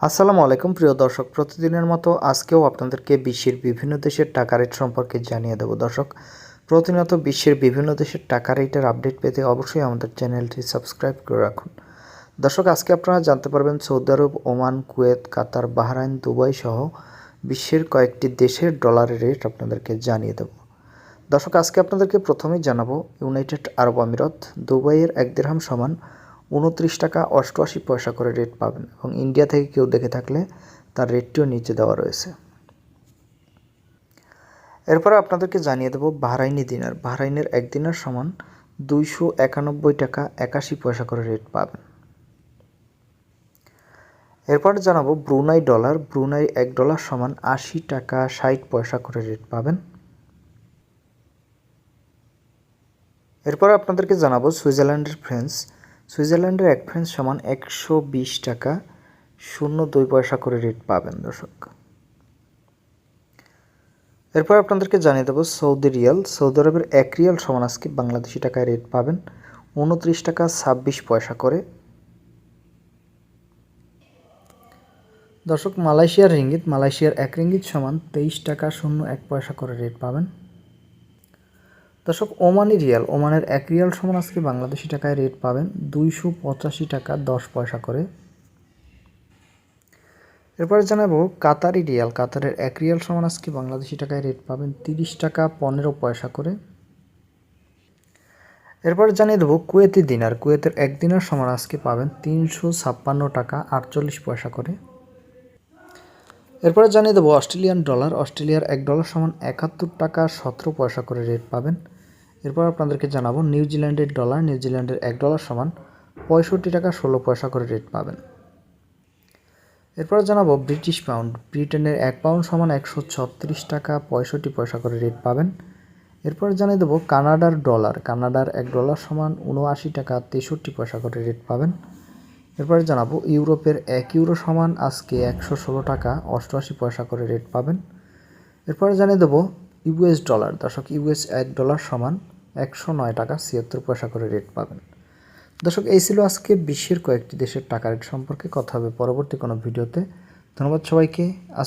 আসসালামু আলাইকুম, প্রিয় দর্শক। প্রতিদিনের মতো আজকেও আপনাদেরকে বিশ্বের বিভিন্ন দেশের টাকা রেট সম্পর্কে জানিয়ে দেব। দর্শক, প্রতিনিয়ত বিশ্বের বিভিন্ন দেশের টাকা রেটের আপডেট পেতে অবশ্যই আমাদের চ্যানেলটি সাবস্ক্রাইব করে রাখুন। দর্শক, আজকে আপনারা জানতে পারবেন Saudi Arab, Oman, Kuwait, Qatar, Bahrain, Dubai সহ বিশ্বের কয়েকটি দেশের ডলারের রেট আপনাদেরকে জানিয়ে দেব। দর্শক, আজকে আপনাদেরকে প্রথমেই জানাব ইউনাইটেড আরব আমিরত, দুবাইয়ের এক দেড়হাম সমান উনত্রিশ টাকা অষ্টআশি পয়সা করে রেট পাবেন এবং ইন্ডিয়া থেকে কেউ দেখে থাকলে তার রেটটিও নিচে দেওয়া রয়েছে। এরপরে আপনাদেরকে জানিয়ে দেবো বাহরাইনি দিনার। বাহরাইনের এক দিনার সমান দুইশো একানব্বই টাকা একাশি পয়সা করে রেট পাবেন। এরপরে জানাব ব্রুনাই ডলার। ব্রুনাই এক ডলার সমান আশি টাকা ষাট পয়সা করে রেট পাবেন। এরপর আপনাদেরকে জানাব সুইজারল্যান্ডের ফ্রেন্স সুইজারল্যান্ডের এক ফ্রেন্স সমান একশো বিশ টাকা, শূন্য দুই পয়সা করে রেট পাবেন দর্শক। এরপর আপনাদেরকে জানিয়ে দেবো সৌদি রিয়াল। সৌদি আরবের এক রিয়াল সমান আজকে বাংলাদেশি টাকায় রেট পাবেন, উনত্রিশ টাকা ছাব্বিশ পয়সা করে। দর্শক, মালয়েশিয়ার রিঙ্গিত, মালয়েশিয়ার এক রিঙ্গিত সমান তেইশ টাকা শূন্য এক পয়সা করে রেট পাবেন। দর্শক, ওমানি রিয়াল। ওমানের এক রিয়াল সমান আজকে বাংলাদেশি টাকায় রেট পাবেন দুইশো পঁচাশি টাকা দশ পয়সা করে। এরপরে জানাব, কাতারি রিয়াল। কাতারের এক রিয়াল সমান আজকে বাংলাদেশি টাকায় রেট পাবেন তিরিশ টাকা পনেরো পয়সা করে। এরপরে জানিয়ে দেবো, কুয়েতি দিনার। কুয়েতের এক দিনার সমান আজকে পাবেন তিনশো ছাপ্পান্ন টাকা আটচল্লিশ পয়সা করে। এরপরে জানিয়ে দেবো, অস্ট্রেলিয়ান ডলার। অস্ট্রেলিয়ার এক ডলার সমান একাত্তর টাকা সতেরো পয়সা করে রেট পাবেন। এরপর আপনাদেরকে জানাব নিউজিল্যান্ডের ডলার নিউজিল্যান্ডের এক ডলার সমান পঁয়ষট্টি টাকা ষোলো পয়সা করে রেট পাবেন। এরপর জানাব ব্রিটিশ পাউন্ড ব্রিটেনের এক পাউন্ড সমান একশো ছত্রিশ টাকা পঁয়ষট্টি পয়সা করে রেট পাবেন। এরপর জানিয়ে দেবো কানাডার ডলার, কানাডার এক ডলার সমান উনআশি টাকা তেষট্টি পয়সা করে রেট পাবেন। এরপরে জানাব ইউরোপের এক ইউরো সমান আজকে একশো ষোলো টাকা অষ্টআশি পয়সা করে রেট পাবেন। এরপরে জানিয়ে দেবো ইউএস ডলার, দর্শক, ইউএস এক ডলার সমান একশো নয় টাকা ছিয়াত্তর পয়সা করে রেট পাবেন। দর্শক, এই ছিল আজকে বিশ্বের কয়েকটি দেশের টাকা রেট সম্পর্কে। কথা হবে পরবর্তী কোনো ভিডিওতে। ধন্যবাদ সবাইকে।